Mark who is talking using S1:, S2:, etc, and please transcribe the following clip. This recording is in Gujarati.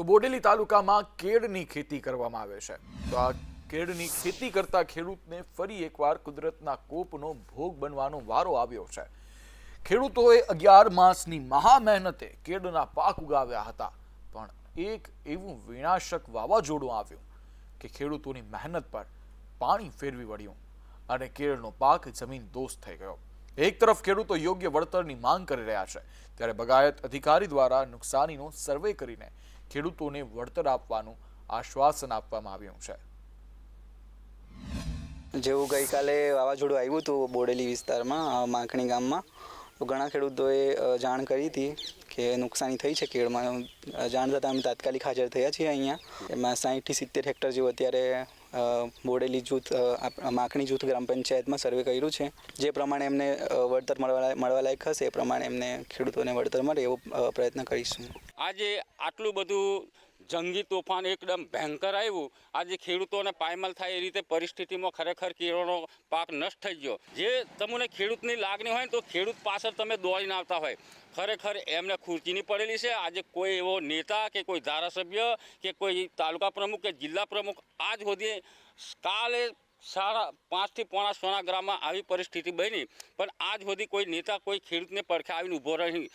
S1: તો બોડેલી તાલુકામાં કેળની ખેતી કરવામાં આવે છે. તો આ કેળની ખેતી કરતા ખેડૂતને ફરી એકવાર કુદરતના કોપનો ભોગ બનવાનો વારો આવ્યો છે. ખેડૂતોએ અગિયાર માસની મહા મહેનતે કેળના પાક ઉગાવ્યા હતા. પણ એક એવું વિનાશક વાવાઝોડું આવ્યું કે ખેડૂતોની મહેનત પર પાણી ફેરવી વળ્યું અને કેળનો પાક જમીન દોસ્ત થઈ ગયો. એક તરફ ખેડૂતો યોગ્ય વળતરની માંગ કરી રહ્યા છે. ત્યારે બગાયત અધિકારી દ્વારા નુકસાનીનો સર્વે કરીને ખેડૂતોને વળતર આપવાનું આશ્વાસન આપવામાં આવ્યું છે.
S2: જેવું ગઈકાલે વાવાઝોડું આવ્યું હતું બોડેલી વિસ્તારમાં માંકણી ગામમાં, તો ઘણા ખેડૂતોએ જાણ કરી હતી કે નુકસાની થઈ છે કેળમાં. જાણ થતાં અમે તાત્કાલિક હાજર થયા છીએ અહીંયા. એમાં સાહીઠથી સિત્તેર હેક્ટર જેવું અત્યારે બોડેલી જૂથ માખણી જૂથ ગ્રામ પંચાયતમાં સર્વે કર્યું છે. જે પ્રમાણે એમને વળતર મળવા મળવા લાયક હશે એ પ્રમાણે એમને ખેડૂતોને વળતર મળે એવો પ્રયત્ન કરીશું.
S3: આજે આટલું બધું જંગી તોફાન એકદમ ભયંકર આવ્યું. આજે ખેડૂતોને પાયમાલ થાય એ રીતે પરિસ્થિતિમાં ખરેખર કેળોનો પાક નષ્ટ થઈ ગયો. જે તમને ખેડૂતની લાગણી હોય ને તો ખેડૂત પાછળ તમે દોડીને આવતા હોય. ખરેખર એમને ખુરચીની પડેલી છે. આજે કોઈ એવો નેતા કે કોઈ ધારાસભ્ય કે કોઈ તાલુકા પ્રમુખ કે જિલ્લા પ્રમુખ આજ સુધી કાલે સાડા પાંચથી પોણા સોના ગ્રામમાં આવી પરિસ્થિતિ બની. પણ આજ સુધી કોઈ નેતા કોઈ ખેડૂતને પડખે આવીને ઊભો રહી